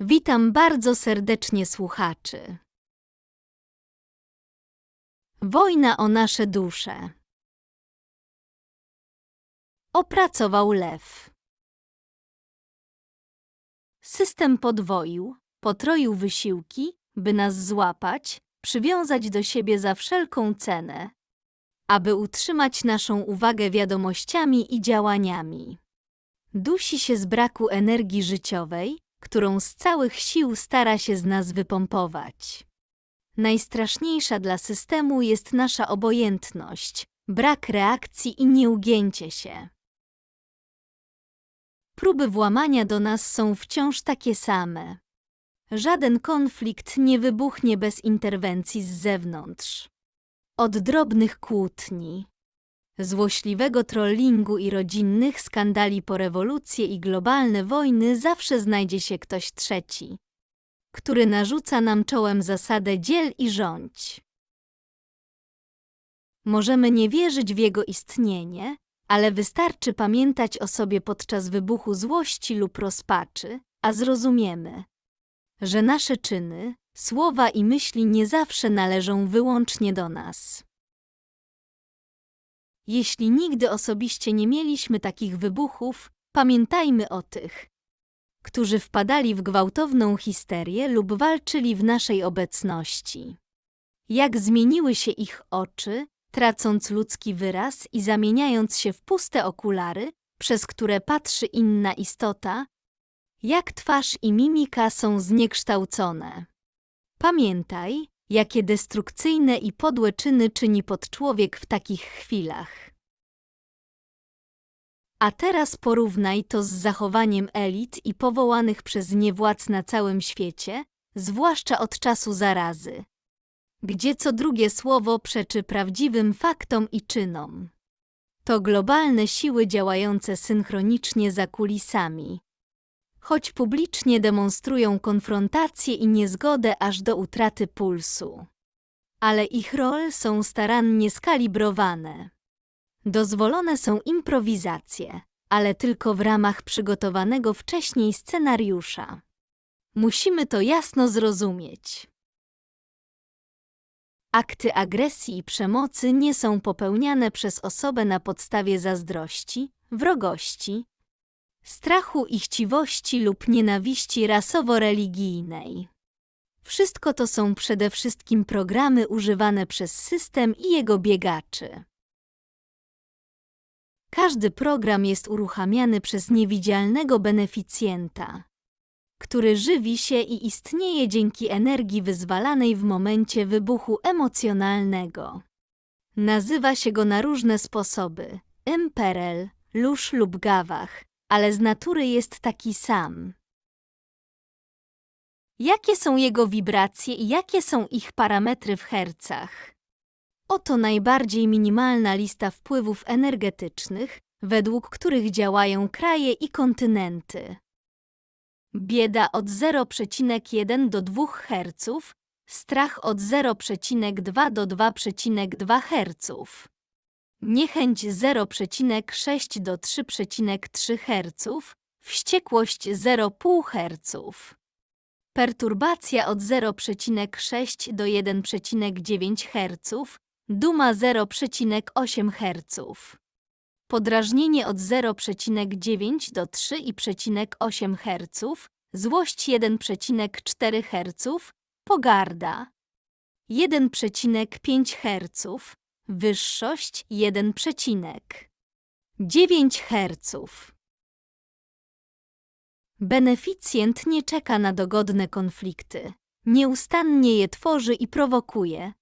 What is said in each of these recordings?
Witam bardzo serdecznie słuchaczy. Wojna o nasze dusze. Opracował lew. System podwoił, potroił wysiłki, by nas złapać, przywiązać do siebie za wszelką cenę, aby utrzymać naszą uwagę wiadomościami i działaniami. Dusi się z braku energii życiowej, którą z całych sił stara się z nas wypompować. Najstraszniejsza dla systemu jest nasza obojętność, brak reakcji i nieugięcie się. Próby włamania do nas są wciąż takie same. Żaden konflikt nie wybuchnie bez interwencji z zewnątrz. Od drobnych kłótni, złośliwego trollingu i rodzinnych skandali po rewolucje i globalne wojny zawsze znajdzie się ktoś trzeci, który narzuca nam czołem zasadę dziel i rządź. Możemy nie wierzyć w jego istnienie, ale wystarczy pamiętać o sobie podczas wybuchu złości lub rozpaczy, a zrozumiemy, że nasze czyny, słowa i myśli nie zawsze należą wyłącznie do nas. Jeśli nigdy osobiście nie mieliśmy takich wybuchów, pamiętajmy o tych, którzy wpadali w gwałtowną histerię lub walczyli w naszej obecności. Jak zmieniły się ich oczy, tracąc ludzki wyraz i zamieniając się w puste okulary, przez które patrzy inna istota, jak twarz i mimika są zniekształcone. Pamiętaj, jakie destrukcyjne i podłe czyny czyni podczłowiek w takich chwilach. A teraz porównaj to z zachowaniem elit i powołanych przez nie władz na całym świecie, zwłaszcza od czasu zarazy, gdzie co drugie słowo przeczy prawdziwym faktom i czynom. To globalne siły działające synchronicznie za kulisami, choć publicznie demonstrują konfrontację i niezgodę aż do utraty pulsu. Ale ich role są starannie skalibrowane. Dozwolone są improwizacje, ale tylko w ramach przygotowanego wcześniej scenariusza. Musimy to jasno zrozumieć. Akty agresji i przemocy nie są popełniane przez osobę na podstawie zazdrości, wrogości, strachu i chciwości lub nienawiści rasowo-religijnej. Wszystko to są przede wszystkim programy używane przez system i jego biegaczy. Każdy program jest uruchamiany przez niewidzialnego beneficjenta, który żywi się i istnieje dzięki energii wyzwalanej w momencie wybuchu emocjonalnego. Nazywa się go na różne sposoby imperel, lusz lub gawach, ale z natury jest taki sam. Jakie są jego wibracje i jakie są ich parametry w hercach? Oto najbardziej minimalna lista wpływów energetycznych, według których działają kraje i kontynenty. Bieda od 0,1 do 2 Hz, strach od 0,2 do 2,2 Hz. Niechęć 0,6 do 3,3 Hz, wściekłość 0,5 Hz. Perturbacja od 0,6 do 1,9 Hz, duma 0,8 Hz. Podrażnienie od 0,9 do 3,8 Hz, złość 1,4 Hz, pogarda 1,5 Hz, wyższość 1,9 Hz. Beneficjent nie czeka na dogodne konflikty. Nieustannie je tworzy i prowokuje.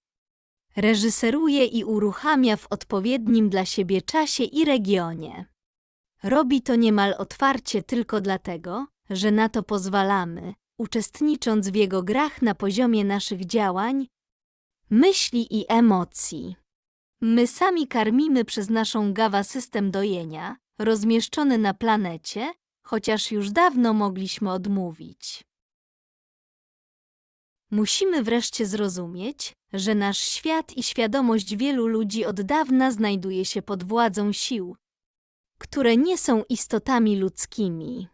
Reżyseruje i uruchamia w odpowiednim dla siebie czasie i regionie. Robi to niemal otwarcie tylko dlatego, że na to pozwalamy, uczestnicząc w jego grach na poziomie naszych działań, myśli i emocji. My sami karmimy przez naszą gawa system dojenia, rozmieszczony na planecie, chociaż już dawno mogliśmy odmówić. Musimy wreszcie zrozumieć, że nasz świat i świadomość wielu ludzi od dawna znajduje się pod władzą sił, które nie są istotami ludzkimi.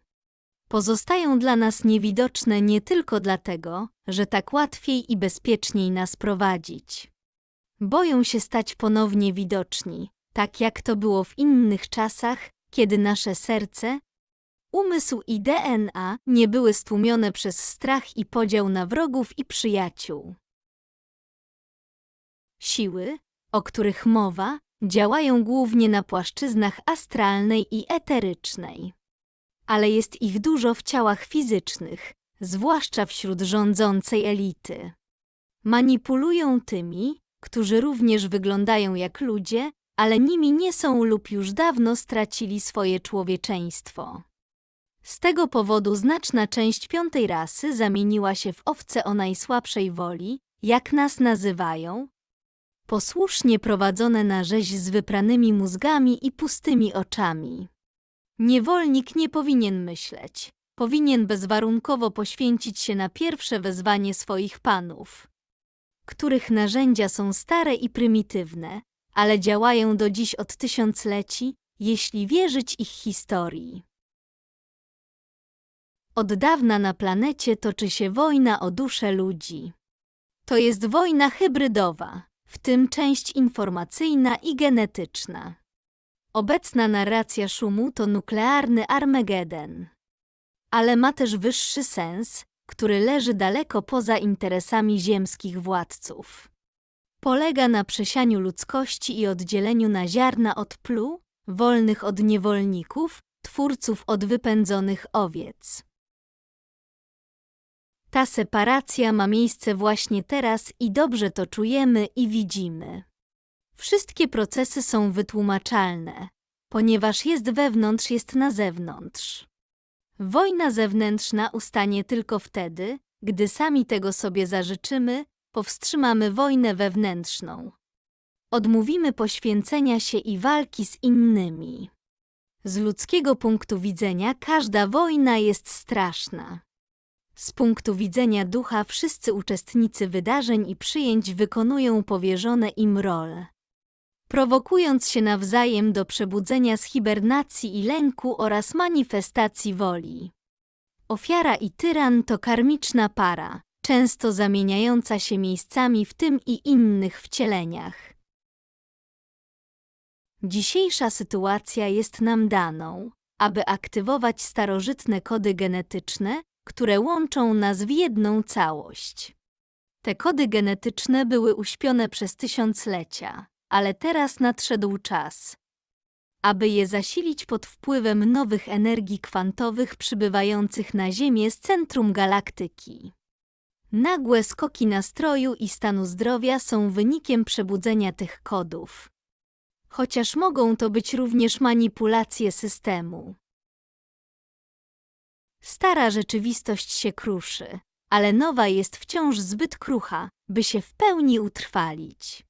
pozostają dla nas niewidoczne nie tylko dlatego, że tak łatwiej i bezpieczniej nas prowadzić. Boją się stać ponownie widoczni, tak jak to było w innych czasach, kiedy nasze serce, umysł i DNA nie były stłumione przez strach i podział na wrogów i przyjaciół. Siły, o których mowa, działają głównie na płaszczyznach astralnej i eterycznej. Ale jest ich dużo w ciałach fizycznych, zwłaszcza wśród rządzącej elity. Manipulują tymi, którzy również wyglądają jak ludzie, ale nimi nie są lub już dawno stracili swoje człowieczeństwo. Z tego powodu znaczna część piątej rasy zamieniła się w owce o najsłabszej woli, jak nas nazywają, posłusznie prowadzone na rzeź z wypranymi mózgami i pustymi oczami. Niewolnik nie powinien myśleć, powinien bezwarunkowo poświęcić się na pierwsze wezwanie swoich panów, których narzędzia są stare i prymitywne, ale działają do dziś od tysiącleci, jeśli wierzyć ich historii. Od dawna na planecie toczy się wojna o duszę ludzi. To jest wojna hybrydowa, w tym część informacyjna i genetyczna. Obecna narracja szumu to nuklearny Armagedon. Ale ma też wyższy sens, który leży daleko poza interesami ziemskich władców. Polega na przesianiu ludzkości i oddzieleniu na ziarna od plu, wolnych od niewolników, twórców od wypędzonych owiec. Ta separacja ma miejsce właśnie teraz i dobrze to czujemy i widzimy. Wszystkie procesy są wytłumaczalne, ponieważ jest wewnątrz, jest na zewnątrz. Wojna zewnętrzna ustanie tylko wtedy, gdy sami tego sobie zażyczymy, powstrzymamy wojnę wewnętrzną. Odmówimy poświęcenia się i walki z innymi. Z ludzkiego punktu widzenia każda wojna jest straszna. Z punktu widzenia ducha wszyscy uczestnicy wydarzeń i przyjęć wykonują powierzone im role. Prowokując się nawzajem do przebudzenia z hibernacji i lęku oraz manifestacji woli. Ofiara i tyran to karmiczna para, często zamieniająca się miejscami w tym i innych wcieleniach. Dzisiejsza sytuacja jest nam daną, aby aktywować starożytne kody genetyczne, które łączą nas w jedną całość. Te kody genetyczne były uśpione przez tysiąclecia, ale teraz nadszedł czas, aby je zasilić pod wpływem nowych energii kwantowych przybywających na Ziemię z centrum galaktyki. Nagłe skoki nastroju i stanu zdrowia są wynikiem przebudzenia tych kodów. Chociaż mogą to być również manipulacje systemu. Stara rzeczywistość się kruszy, ale nowa jest wciąż zbyt krucha, by się w pełni utrwalić.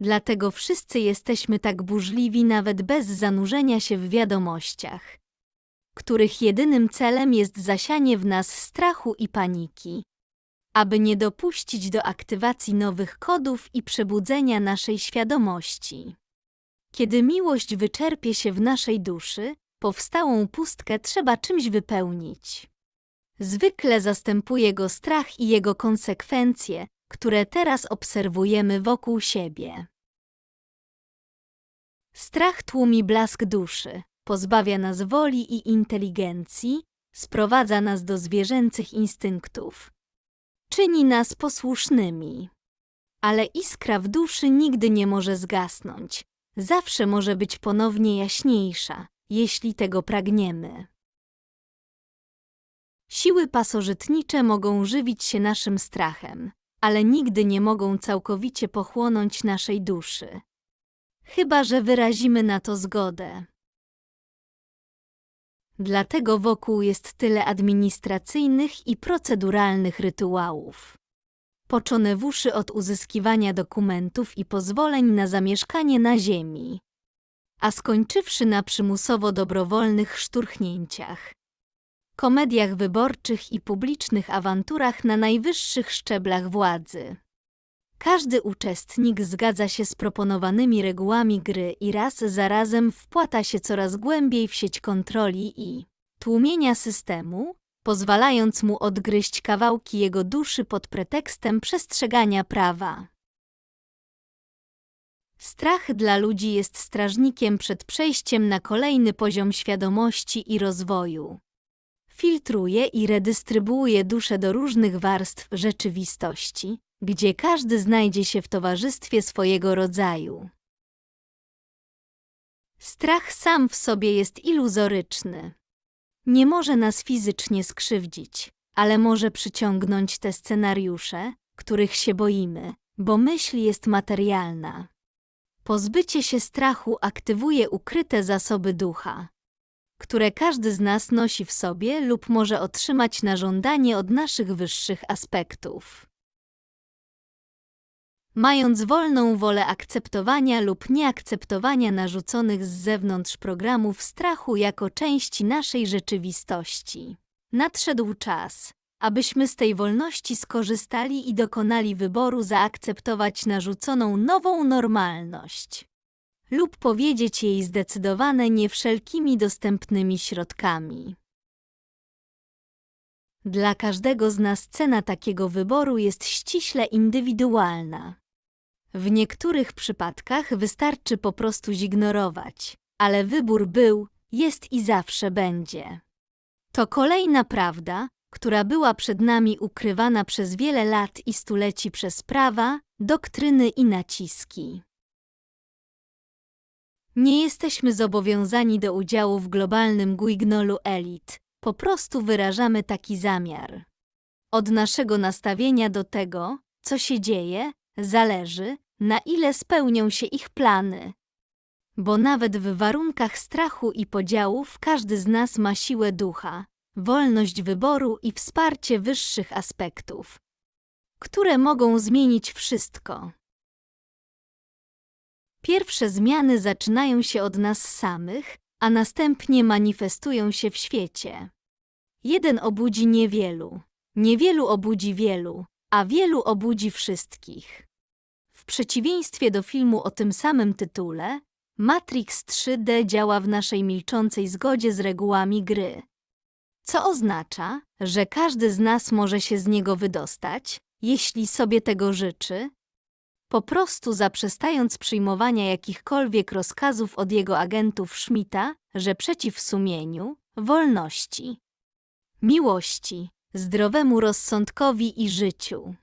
Dlatego wszyscy jesteśmy tak burzliwi nawet bez zanurzenia się w wiadomościach, których jedynym celem jest zasianie w nas strachu i paniki, aby nie dopuścić do aktywacji nowych kodów i przebudzenia naszej świadomości. Kiedy miłość wyczerpie się w naszej duszy, powstałą pustkę trzeba czymś wypełnić. Zwykle zastępuje go strach i jego konsekwencje, które teraz obserwujemy wokół siebie. Strach tłumi blask duszy, pozbawia nas woli i inteligencji, sprowadza nas do zwierzęcych instynktów. Czyni nas posłusznymi. Ale iskra w duszy nigdy nie może zgasnąć, zawsze może być ponownie jaśniejsza, jeśli tego pragniemy. Siły pasożytnicze mogą żywić się naszym strachem, ale nigdy nie mogą całkowicie pochłonąć naszej duszy. Chyba, że wyrazimy na to zgodę. Dlatego wokół jest tyle administracyjnych i proceduralnych rytuałów. Poczone w uszy od uzyskiwania dokumentów i pozwoleń na zamieszkanie na ziemi, a skończywszy na przymusowo dobrowolnych szturchnięciach, komediach wyborczych i publicznych awanturach na najwyższych szczeblach władzy. Każdy uczestnik zgadza się z proponowanymi regułami gry i raz za razem wpłata się coraz głębiej w sieć kontroli i tłumienia systemu, pozwalając mu odgryźć kawałki jego duszy pod pretekstem przestrzegania prawa. Strach dla ludzi jest strażnikiem przed przejściem na kolejny poziom świadomości i rozwoju. Filtruje i redystrybuuje duszę do różnych warstw rzeczywistości, gdzie każdy znajdzie się w towarzystwie swojego rodzaju. Strach sam w sobie jest iluzoryczny. Nie może nas fizycznie skrzywdzić, ale może przyciągnąć te scenariusze, których się boimy, bo myśl jest materialna. Pozbycie się strachu aktywuje ukryte zasoby ducha, które każdy z nas nosi w sobie lub może otrzymać na żądanie od naszych wyższych aspektów. Mając wolną wolę akceptowania lub nieakceptowania narzuconych z zewnątrz programów strachu jako części naszej rzeczywistości, nadszedł czas, abyśmy z tej wolności skorzystali i dokonali wyboru zaakceptować narzuconą nową normalność lub powiedzieć jej zdecydowane nie wszelkimi dostępnymi środkami. Dla każdego z nas cena takiego wyboru jest ściśle indywidualna. W niektórych przypadkach wystarczy po prostu zignorować, ale wybór był, jest i zawsze będzie. To kolejna prawda, która była przed nami ukrywana przez wiele lat i stuleci przez prawa, doktryny i naciski. Nie jesteśmy zobowiązani do udziału w globalnym guignolu elit, po prostu wyrażamy taki zamiar. Od naszego nastawienia do tego, co się dzieje, zależy, na ile spełnią się ich plany. Bo nawet w warunkach strachu i podziałów każdy z nas ma siłę ducha, wolność wyboru i wsparcie wyższych aspektów, które mogą zmienić wszystko. Pierwsze zmiany zaczynają się od nas samych, a następnie manifestują się w świecie. Jeden obudzi niewielu, niewielu obudzi wielu, a wielu obudzi wszystkich. W przeciwieństwie do filmu o tym samym tytule, Matrix 3D działa w naszej milczącej zgodzie z regułami gry. Co oznacza, że każdy z nas może się z niego wydostać, jeśli sobie tego życzy, po prostu zaprzestając przyjmowania jakichkolwiek rozkazów od jego agentów Schmidta, że przeciw sumieniu, wolności, miłości, zdrowemu rozsądkowi i życiu.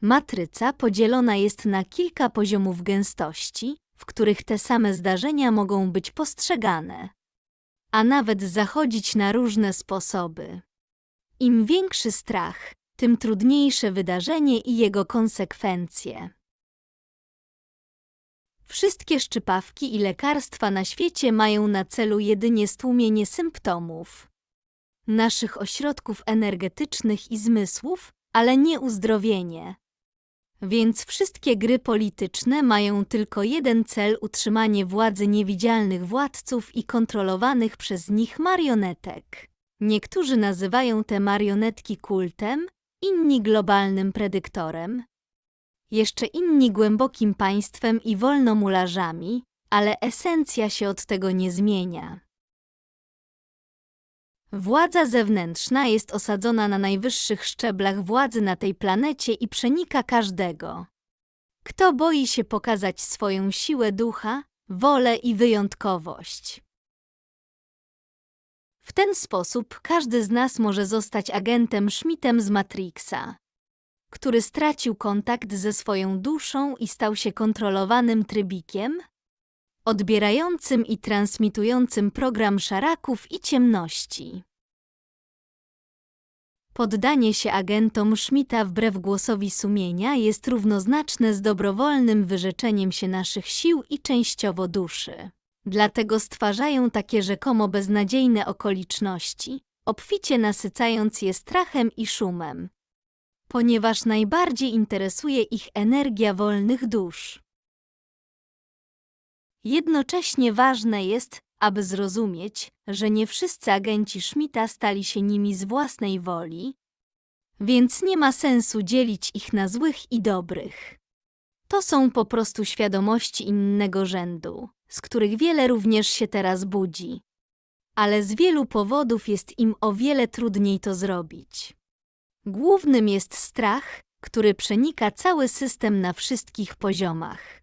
Matryca podzielona jest na kilka poziomów gęstości, w których te same zdarzenia mogą być postrzegane, a nawet zachodzić na różne sposoby. Im większy strach, tym trudniejsze wydarzenie i jego konsekwencje. Wszystkie szczypawki i lekarstwa na świecie mają na celu jedynie stłumienie symptomów naszych ośrodków energetycznych i zmysłów, ale nie uzdrowienie. Więc wszystkie gry polityczne mają tylko jeden cel utrzymanie władzy niewidzialnych władców i kontrolowanych przez nich marionetek. Niektórzy nazywają te marionetki kultem, inni globalnym predyktorem, jeszcze inni głębokim państwem i wolnomularzami, ale esencja się od tego nie zmienia. Władza zewnętrzna jest osadzona na najwyższych szczeblach władzy na tej planecie i przenika każdego. Kto boi się pokazać swoją siłę ducha, wolę i wyjątkowość? W ten sposób każdy z nas może zostać agentem Schmidtem z Matrixa, który stracił kontakt ze swoją duszą i stał się kontrolowanym trybikiem, odbierającym i transmitującym program szaraków i ciemności. Poddanie się agentom Schmidta wbrew głosowi sumienia jest równoznaczne z dobrowolnym wyrzeczeniem się naszych sił i częściowo duszy. Dlatego stwarzają takie rzekomo beznadziejne okoliczności, obficie nasycając je strachem i szumem, ponieważ najbardziej interesuje ich energia wolnych dusz. Jednocześnie ważne jest, aby zrozumieć, że nie wszyscy agenci Schmidta stali się nimi z własnej woli, więc nie ma sensu dzielić ich na złych i dobrych. To są po prostu świadomości innego rzędu, z których wiele również się teraz budzi. ale z wielu powodów jest im o wiele trudniej to zrobić. Głównym jest strach, który przenika cały system na wszystkich poziomach.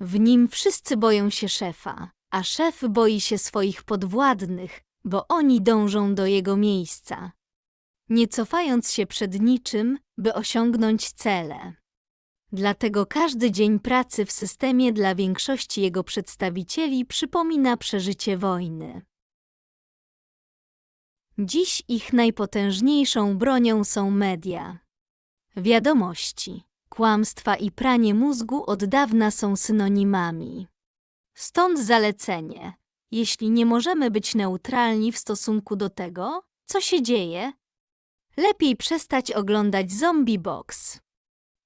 W nim wszyscy boją się szefa, a szef boi się swoich podwładnych, bo oni dążą do jego miejsca, nie cofając się przed niczym, by osiągnąć cele. Dlatego każdy dzień pracy w systemie dla większości jego przedstawicieli przypomina przeżycie wojny. Dziś ich najpotężniejszą bronią są media. Wiadomości, kłamstwa i pranie mózgu od dawna są synonimami. Stąd zalecenie. Jeśli nie możemy być neutralni w stosunku do tego, co się dzieje, lepiej przestać oglądać Zombie Box.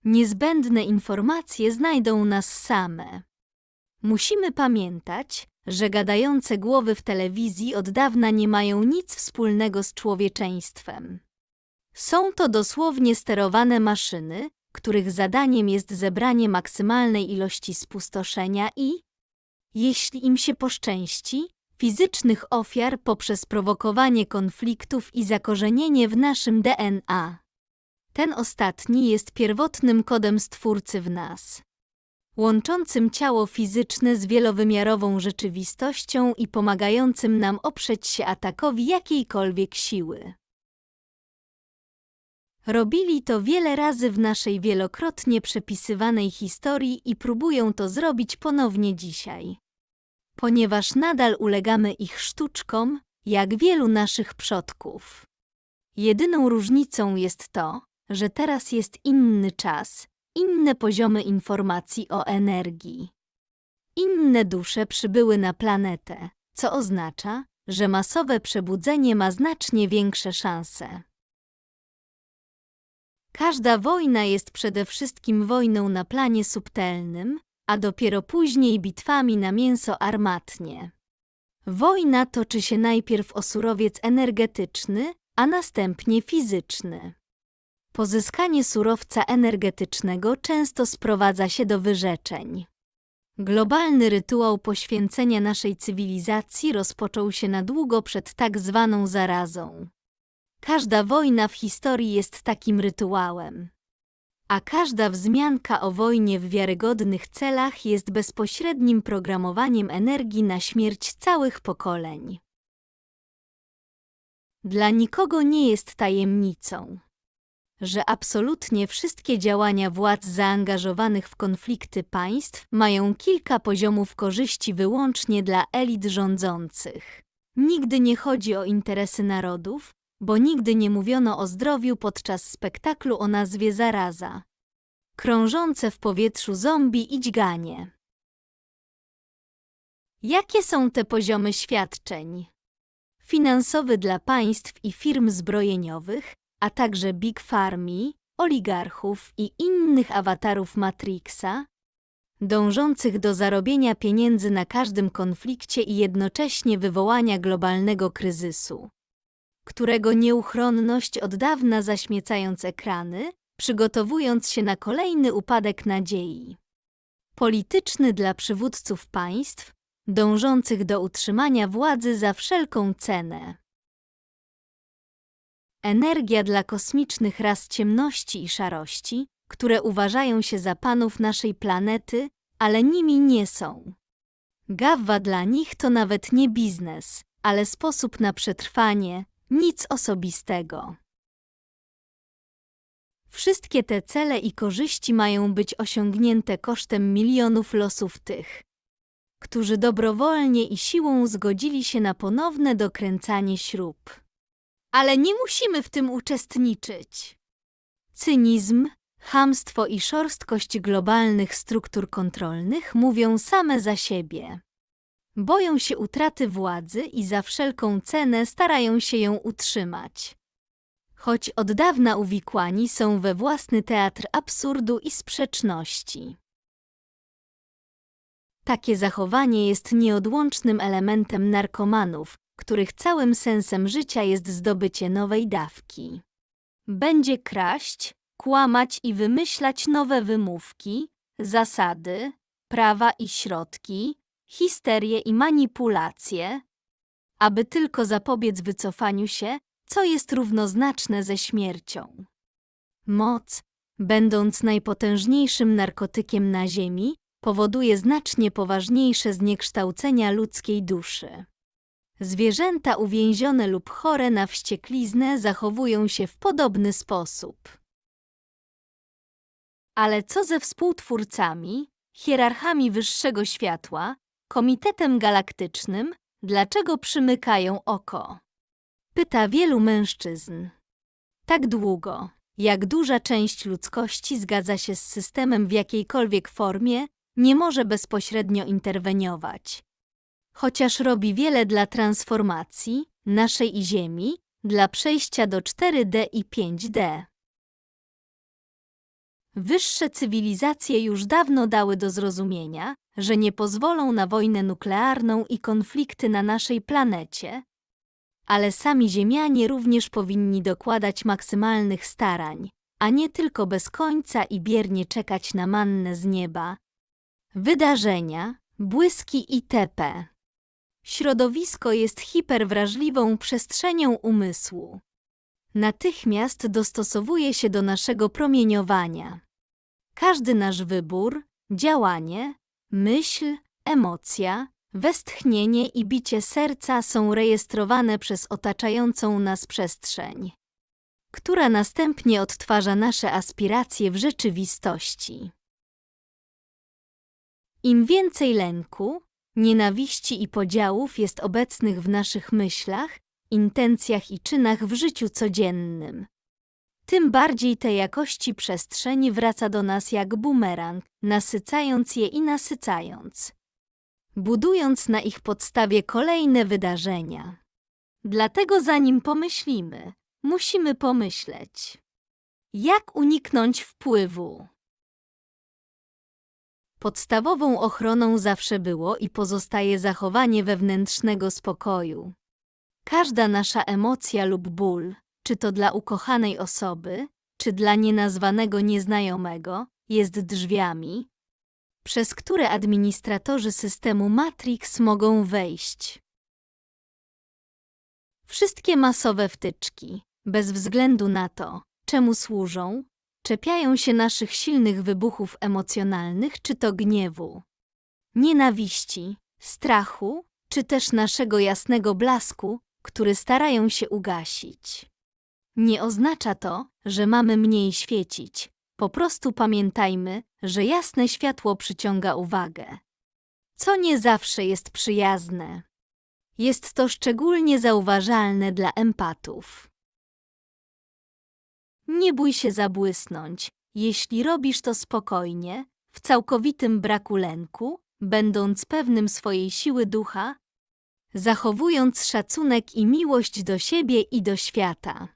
Niezbędne informacje znajdą nas same. Musimy pamiętać, że gadające głowy w telewizji od dawna nie mają nic wspólnego z człowieczeństwem. Są to dosłownie sterowane maszyny, których zadaniem jest zebranie maksymalnej ilości spustoszenia i, jeśli im się poszczęści, fizycznych ofiar poprzez prowokowanie konfliktów i zakorzenienie w naszym DNA. Ten ostatni jest pierwotnym kodem Stwórcy w nas, łączącym ciało fizyczne z wielowymiarową rzeczywistością i pomagającym nam oprzeć się atakowi jakiejkolwiek siły. Robili to wiele razy w naszej wielokrotnie przepisywanej historii i próbują to zrobić ponownie dzisiaj. Ponieważ nadal ulegamy ich sztuczkom, jak wielu naszych przodków. Jedyną różnicą jest to, że teraz jest inny czas, inne poziomy informacji o energii. Inne dusze przybyły na planetę, co oznacza, że masowe przebudzenie ma znacznie większe szanse. Każda wojna jest przede wszystkim wojną na planie subtelnym, a dopiero później bitwami na mięso armatnie. Wojna toczy się najpierw o surowiec energetyczny, a następnie fizyczny. Pozyskanie surowca energetycznego często sprowadza się do wyrzeczeń. Globalny rytuał poświęcenia naszej cywilizacji rozpoczął się na długo przed tak zwaną zarazą. Każda wojna w historii jest takim rytuałem. A każda wzmianka o wojnie w wiarygodnych celach jest bezpośrednim programowaniem energii na śmierć całych pokoleń. Dla nikogo nie jest tajemnicą, że absolutnie wszystkie działania władz zaangażowanych w konflikty państw mają kilka poziomów korzyści wyłącznie dla elit rządzących. Nigdy nie chodzi o interesy narodów, bo nigdy nie mówiono o zdrowiu podczas spektaklu o nazwie Zaraza. Krążące w powietrzu zombie i dźganie. Jakie są te poziomy świadczeń? Finansowy dla państw i firm zbrojeniowych, a także Big Farmi, oligarchów i innych awatarów Matrixa, dążących do zarobienia pieniędzy na każdym konflikcie i jednocześnie wywołania globalnego kryzysu którego nieuchronność od dawna zaśmiecając ekrany, przygotowując się na kolejny upadek nadziei. Polityczny dla przywódców państw, dążących do utrzymania władzy za wszelką cenę. Energia dla kosmicznych ras ciemności i szarości, które uważają się za panów naszej planety, ale nimi nie są. Gawwa dla nich to nawet nie biznes, ale sposób na przetrwanie, nic osobistego. Wszystkie te cele i korzyści mają być osiągnięte kosztem milionów losów tych, którzy dobrowolnie i siłą zgodzili się na ponowne dokręcanie śrub. Ale nie musimy w tym uczestniczyć. Cynizm, chamstwo i szorstkość globalnych struktur kontrolnych mówią same za siebie. Boją się utraty władzy i za wszelką cenę starają się ją utrzymać. Choć od dawna uwikłani są we własny teatr absurdu i sprzeczności. Takie zachowanie jest nieodłącznym elementem narkomanów, których całym sensem życia jest zdobycie nowej dawki. Będzie kraść, kłamać i wymyślać nowe wymówki, zasady, prawa i środki, histerię i manipulacje, aby tylko zapobiec wycofaniu się, co jest równoznaczne ze śmiercią. Moc, będąc najpotężniejszym narkotykiem na Ziemi, powoduje znacznie poważniejsze zniekształcenia ludzkiej duszy. Zwierzęta uwięzione lub chore na wściekliznę zachowują się w podobny sposób. Ale co ze współtwórcami, hierarchami wyższego światła, Komitetem Galaktycznym, dlaczego przymykają oko? Pyta wielu mężczyzn. Tak długo, jak duża część ludzkości zgadza się z systemem w jakiejkolwiek formie, nie może bezpośrednio interweniować. Chociaż robi wiele dla transformacji naszej i Ziemi, dla przejścia do 4D i 5D. Wyższe cywilizacje już dawno dały do zrozumienia, że nie pozwolą na wojnę nuklearną i konflikty na naszej planecie, ale sami Ziemianie również powinni dokładać maksymalnych starań, a nie tylko bez końca i biernie czekać na mannę z nieba. Wydarzenia, błyski itp. Środowisko jest hiperwrażliwą przestrzenią umysłu. Natychmiast dostosowuje się do naszego promieniowania. Każdy nasz wybór, działanie, myśl, emocja, westchnienie i bicie serca są rejestrowane przez otaczającą nas przestrzeń, która następnie odtwarza nasze aspiracje w rzeczywistości. Im więcej lęku, nienawiści i podziałów jest obecnych w naszych myślach, intencjach i czynach w życiu codziennym, tym bardziej te jakości przestrzeni wraca do nas jak bumerang, nasycając je i nasycając, budując na ich podstawie kolejne wydarzenia. Dlatego zanim pomyślimy, musimy pomyśleć, jak uniknąć wpływu. Podstawową ochroną zawsze było i pozostaje zachowanie wewnętrznego spokoju. Każda nasza emocja lub ból, czy to dla ukochanej osoby, czy dla nienazwanego nieznajomego, jest drzwiami, przez które administratorzy systemu Matrix mogą wejść. Wszystkie masowe wtyczki, bez względu na to, czemu służą, czepiają się naszych silnych wybuchów emocjonalnych, czy to gniewu, nienawiści, strachu, czy też naszego jasnego blasku, który starają się ugasić. Nie oznacza to, że mamy mniej świecić. Po prostu pamiętajmy, że jasne światło przyciąga uwagę. Co nie zawsze jest przyjazne. Jest to szczególnie zauważalne dla empatów. Nie bój się zabłysnąć, jeśli robisz to spokojnie, w całkowitym braku lęku, będąc pewnym swojej siły ducha, zachowując szacunek i miłość do siebie i do świata.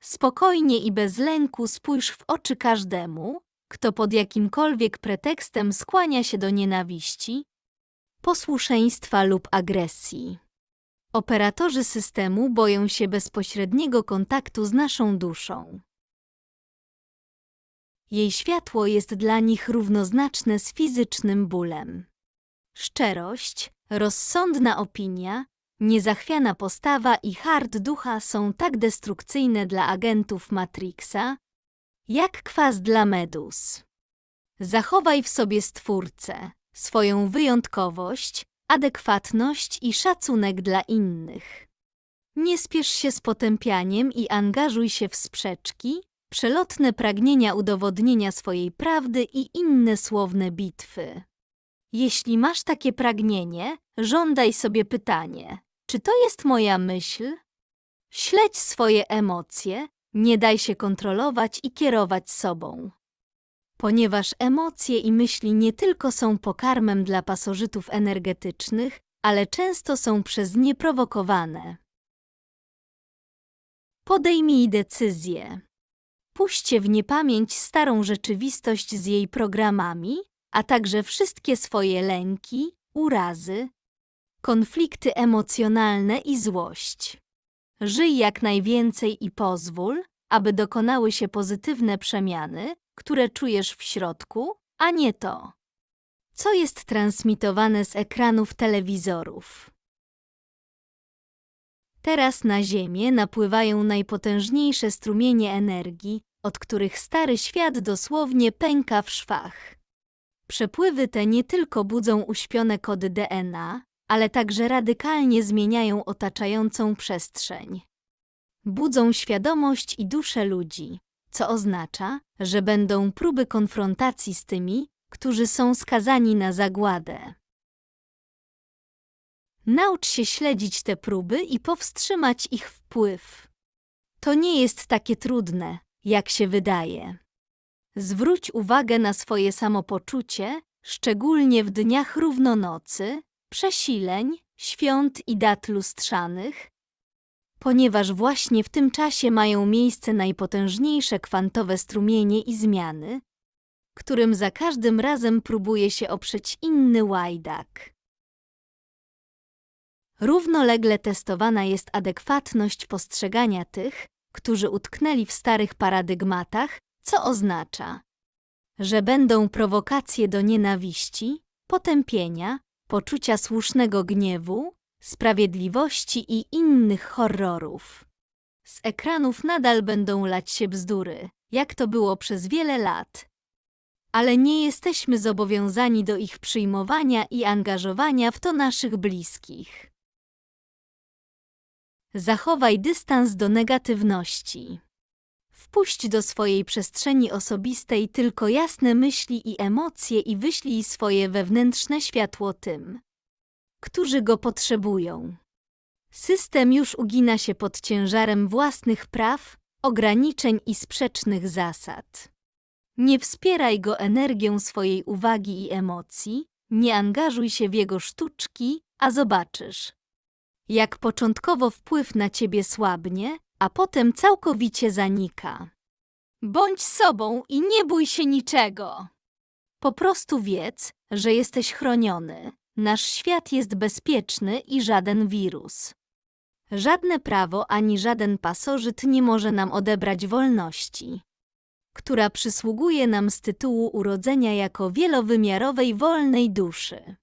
Spokojnie i bez lęku spójrz w oczy każdemu, kto pod jakimkolwiek pretekstem skłania się do nienawiści, posłuszeństwa lub agresji. Operatorzy systemu boją się bezpośredniego kontaktu z naszą duszą. Jej światło jest dla nich równoznaczne z fizycznym bólem. Szczerość, rozsądna opinia Niezachwiana postawa i hard ducha są tak destrukcyjne dla agentów Matrixa, jak kwas dla medus. Zachowaj w sobie stwórcę, swoją wyjątkowość, adekwatność i szacunek dla innych. Nie spiesz się z potępianiem i angażuj się w sprzeczki, przelotne pragnienia udowodnienia swojej prawdy i inne słowne bitwy. Jeśli masz takie pragnienie, żądaj sobie pytanie: czy to jest moja myśl? Śledź swoje emocje, nie daj się kontrolować i kierować sobą. Ponieważ emocje i myśli nie tylko są pokarmem dla pasożytów energetycznych, ale często są przez nie prowokowane. Podejmij decyzję. Puśćcie w niepamięć starą rzeczywistość z jej programami, a także wszystkie swoje lęki, urazy, konflikty emocjonalne i złość. Żyj jak najwięcej i pozwól, aby dokonały się pozytywne przemiany, które czujesz w środku, a nie to, co jest transmitowane z ekranów telewizorów. Teraz na Ziemię napływają najpotężniejsze strumienie energii, od których stary świat dosłownie pęka w szwach. Przepływy te nie tylko budzą uśpione kody DNA, ale także radykalnie zmieniają otaczającą przestrzeń. Budzą świadomość i duszę ludzi, co oznacza, że będą próby konfrontacji z tymi, którzy są skazani na zagładę. Naucz się śledzić te próby i powstrzymać ich wpływ. To nie jest takie trudne, jak się wydaje. Zwróć uwagę na swoje samopoczucie, szczególnie w dniach równonocy, przesileń, świąt i dat lustrzanych, ponieważ właśnie w tym czasie mają miejsce najpotężniejsze kwantowe strumienie i zmiany, którym za każdym razem próbuje się oprzeć inny łajdak. Równolegle testowana jest adekwatność postrzegania tych, którzy utknęli w starych paradygmatach, co oznacza, że będą prowokacje do nienawiści, potępienia, poczucia słusznego gniewu, sprawiedliwości i innych horrorów. Z ekranów nadal będą lać się bzdury, jak to było przez wiele lat. Ale nie jesteśmy zobowiązani do ich przyjmowania i angażowania w to naszych bliskich. Zachowaj dystans do negatywności. Wpuść do swojej przestrzeni osobistej tylko jasne myśli i emocje i wyślij swoje wewnętrzne światło tym, którzy go potrzebują. System już ugina się pod ciężarem własnych praw, ograniczeń i sprzecznych zasad. Nie wspieraj go energią swojej uwagi i emocji, nie angażuj się w jego sztuczki, a zobaczysz, jak początkowo wpływ na ciebie słabnie, a potem całkowicie zanika. Bądź sobą i nie bój się niczego. Po prostu wiedz, że jesteś chroniony. Nasz świat jest bezpieczny i żaden wirus. Żadne prawo ani żaden pasożyt nie może nam odebrać wolności, która przysługuje nam z tytułu urodzenia jako wielowymiarowej wolnej duszy.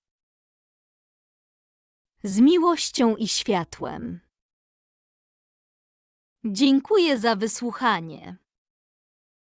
Z miłością i światłem. Dziękuję za wysłuchanie.